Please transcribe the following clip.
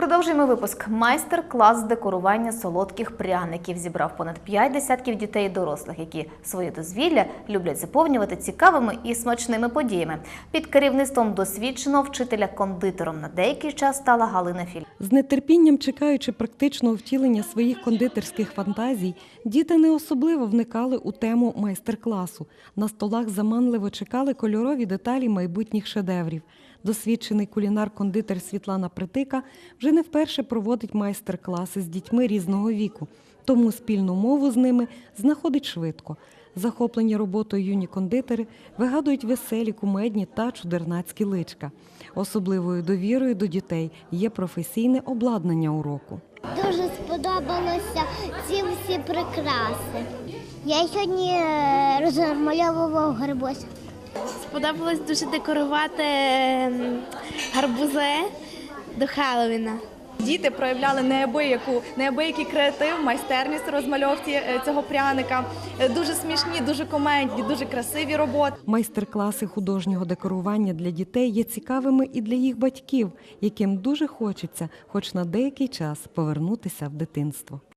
Продовжуємо випуск. Майстер-клас з декорування солодких пряників зібрав понад п'ять десятків дітей і дорослих, які своє дозвілля люблять заповнювати цікавими і смачними подіями. Під керівництвом досвідченого вчителя кондитером на деякий час стала Галина Філь. З нетерпінням чекаючи практичного втілення своїх кондитерських фантазій, діти не особливо вникали у тему майстер-класу. На столах заманливо чекали кольорові деталі майбутніх шедеврів. Досвідчений кулінар-кондитер Світлана Притика вже не вперше проводить майстер-класи з дітьми різного віку, тому спільну мову з ними знаходить швидко. Захоплені роботою юні кондитери вигадують веселі, кумедні та чудернацькі личка. Особливою довірою до дітей є професійне обладнання уроку. Дуже сподобалося ці всі прикраси. Я сьогодні е, розмальовував гарбуз. Сподобалось дуже декорувати ем, гарбузи до Хеллоуіна. Діти проявляли неабияку, неабиякий креатив, майстерність у розмальовці е, цього пряника. Е, Дуже смішні, дуже комедні, дуже красиві роботи. Майстер-класи художнього декорування для дітей є цікавими і для їх батьків, яким дуже хочеться, хоч на деякий час, повернутися в дитинство.